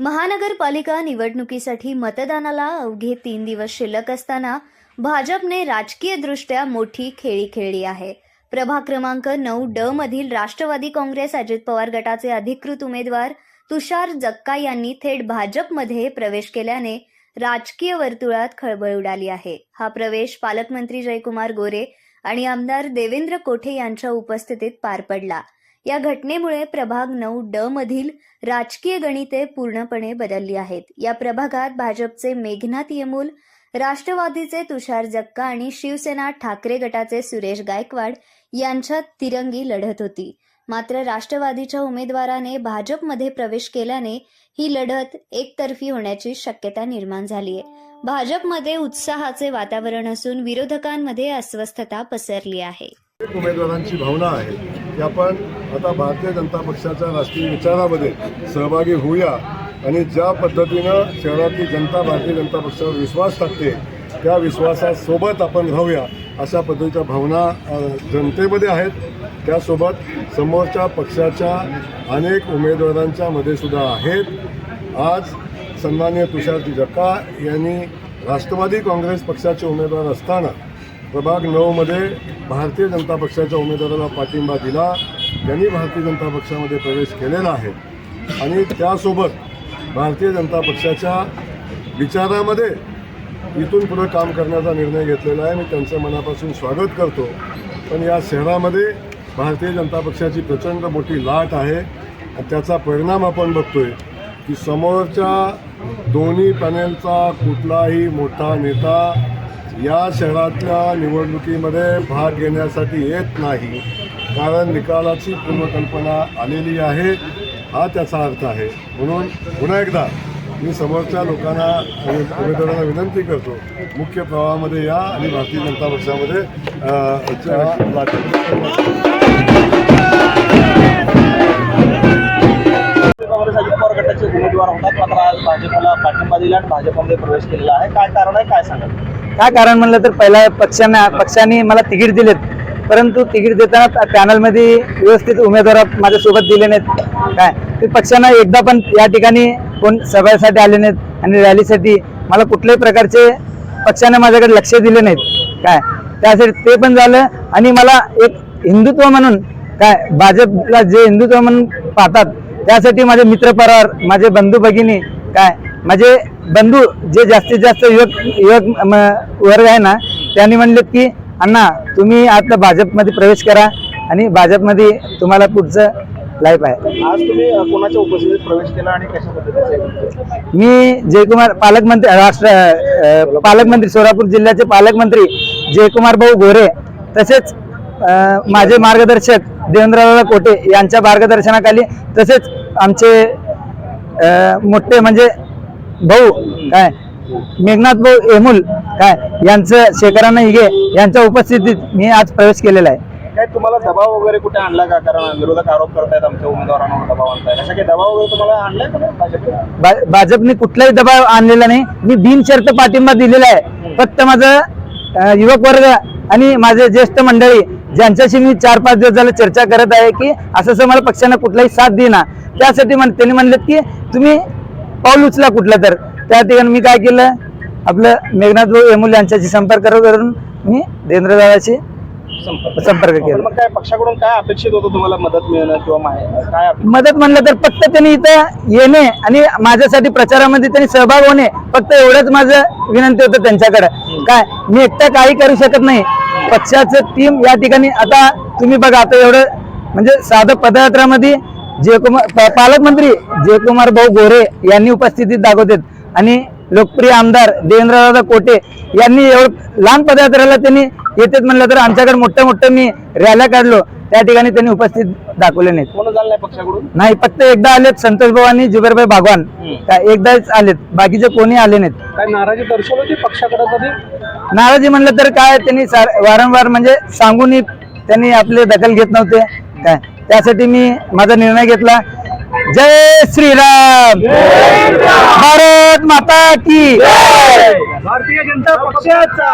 महानगरपालिका निवडणुकीसाठी मतदानाला अवघे तीन दिवस शिल्लक असताना भाजपने राजकीयदृष्ट्या मोठी खेळी खेळली आहे. प्रभाग क्रमांक नऊ ड मधील राष्ट्रवादी काँग्रेस अजित पवार गटाचे अधिकृत उमेदवार तुषार जक्का यांनी थेट भाजपमध्ये प्रवेश केल्याने राजकीय वर्तुळात खळबळ उडाली आहे. हा प्रवेश पालकमंत्री जयकुमार गोरे आणि आमदार देवेंद्र कोठे यांच्या उपस्थितीत पार पडला. या घटनेमुळे प्रभाग नऊ ड मधील राजकीय गणिते पूर्णपणे बदलली आहेत. या प्रभागात भाजपचे मेघनाथ येमूल राष्ट्रवादीचे तुषार जक्का आणि शिवसेना ठाकरे गटाचे सुरेश गायकवाड यांच्यात तिरंगी लढत होती. मात्र राष्ट्रवादीच्या उमेदवाराने भाजपमध्ये प्रवेश केल्याने ही लढत एकतर्फी होण्याची शक्यता निर्माण झाली आहे. भाजपमध्ये उत्साहाचे वातावरण असून विरोधकांमध्ये अस्वस्थता पसरली आहे. उमेदवारांची भावना आहे. की आपण आता भारतीय जनता पक्षाच्या राष्ट्रीय विचारामध्ये सहभागी होऊया. आणि ज्या पद्धतीनं शहरातली जनता भारतीय जनता पक्षावर विश्वास टाकते त्या विश्वासासोबत आपण राहूया अशा पद्धतीच्या भावना जनतेमध्ये आहेत. त्यासोबत समोरच्या पक्षाच्या अनेक उमेदवारांच्या मध्ये सुद्धा आहेत. आज सन्मान्य तुषारजी जक्का यांनी राष्ट्रवादी काँग्रेस पक्षाचे उमेदवार असताना प्रभाग नऊमध्ये भारतीय जनता पक्षाच्या उमेदवाराला पाठिंबा दिला. त्यांनी भारतीय जनता पक्षामध्ये प्रवेश केलेला आहे. आणि त्यासोबत भारतीय जनता पक्षाच्या विचारामध्ये इथून पुढे काम करण्याचा निर्णय घेतलेला आहे. मी त्यांचं मनापासून स्वागत करतो. पण या शहरामध्ये भारतीय जनता पक्षाची प्रचंड मोठी लाट आहे. आणि त्याचा परिणाम आपण बघतोय की समोरच्या दोन्ही पॅनेलचा कुठलाही मोठा नेता या शहरातल्या निवडणुकीमध्ये भाग घेण्यासाठी येत नाही कारण निकालाची पूर्वकल्पना आलेली आहे हा त्याचा अर्थ आहे. म्हणून पुन्हा एकदा मी समोरच्या लोकांना उमेदवारांना विनंती करतो मुख्य प्रवाहामध्ये या आणि भारतीय जनता पक्षामध्ये अजित उमेदवार होतात मात्र आज भाजपला पाठिंबा दिला आणि भाजपमध्ये प्रवेश केलेला आहे. काय कारण आहे काय सांगा काय कारण म्हणलं तर पहिला पक्षांना पक्षांनी मला तिकीट दिलेत. परंतु तिकीट देताना पॅनलमध्ये व्यवस्थित उमेदवार माझ्यासोबत दिले नाहीत. काय? ते पक्षांना एकदा पण या ठिकाणी कोण सभेसाठी आले नाहीत आणि रॅलीसाठी मला कुठल्याही प्रकारचे पक्षाने माझ्याकडे लक्ष दिले नाहीत. काय? त्यासाठी ते पण झालं आणि मला एक हिंदुत्व म्हणून काय? भाजपला जे हिंदुत्व म्हणून पाहतात त्यासाठी माझे मित्रपरिवार माझे बंधू भगिनी काय? माझे बंधू जे जास्तीत जास्त युवक युवक वर्ग आहे ना त्यांनी म्हणलेत की अण्णा तुम्ही आता भाजपमध्ये प्रवेश करा आणि भाजपमध्ये तुम्हाला पुढचं लाईफ आहे. आज तुम्ही कोणाच्या उपस्थितीत प्रवेश केला आणि कशा पद्धतीने मी जयकुमार पालकमंत्री राष्ट्र पालकमंत्री सोलापूर जिल्ह्याचे पालकमंत्री जयकुमार भाऊ गोरे तसेच माझे मार्गदर्शक देवेंद्रदादा कोटे यांच्या मार्गदर्शनाखाली तसेच आमचे मोठे म्हणजे भाऊ काय मेघनाथ भाऊ एमुल काय यांचं शेखरांना हिगे यांच्या उपस्थितीत मी आज प्रवेश केलेला आहे. काय तुम्हाला दबाव वगैरे कुठे आणला का? कारण विरोधक आरोप करतायत आमच्या उमेदवारांवर दबाव आणताय अशा काही दबाव वगैरे तुम्हाला आणलाय का भाजपने? भाजपने कुठलाही दबाव आणलेला नाही. मी बिनशर्त पाठिंबा दिलेला आहे. फक्त माझं युवक वर्ग आणि माझे ज्येष्ठ मंडळी ज्यांच्याशी मी चार पाच दिवस झालं चर्चा करत आहे की असं असं मला पक्षानं कुठलाही साथ देईना. त्यासाठी म्हण त्यांनी म्हणलं की तुम्ही पाऊल उचला कुठलं तर. त्या ठिकाणी मी काय केलं? आपलं मेघनाथ भाऊ येमुल यांच्याशी संपर्क करून मी देवेंद्रदादाशी संपर्क केला. मग काय पक्षाकडून काय अपेक्षित होतं तुम्हाला मदत मिळणं किंवा काय अपेक्षित? मदत म्हणलं तर फक्त त्यांनी इथं येणे आणि माझ्यासाठी प्रचारामध्ये त्यांनी सहभाग होणे फक्त एवढंच माझं विनंती होतं त्यांच्याकडे. काय मी एकटा काही करू शकत नाही. पक्षाचं टीम या ठिकाणी आता तुम्ही बघा आता एवढं म्हणजे साधं पदयात्रामध्ये जयकुमार प- पालकमंत्री जयकुमार भाऊ गोरे यांनी उपस्थितीत दाखवतात. आणि लोकप्रिय आमदार देवेंद्रदादा कोटे यांनी एवढं लहान पदयात्रेला त्यांनी येतात म्हणलं तर आमच्याकडे मोठ्या मोठ्या मी रॅल्या काढलो. त्या ठिकाणी त्यांनी उपस्थित दाखवले नाहीत. नाही पक्षाकडून? नाही फक्त एकदा आलेत संतोष भाऊ आणि जुबेरभाई भागवान. एकदाच आलेत. बाकीचे कोणी आले नाहीत. काय नाराजी दर्शवली पक्षाकडे नाराजी म्हणलं तर काय त्यांनी वारंवार म्हणजे सांगूनही त्यांनी आपले दखल घेत नव्हते. काय? त्यासाठी मी माझा निर्णय घेतला. जय श्रीराम. भारत माता की. भारतीय जनता पक्षाचा.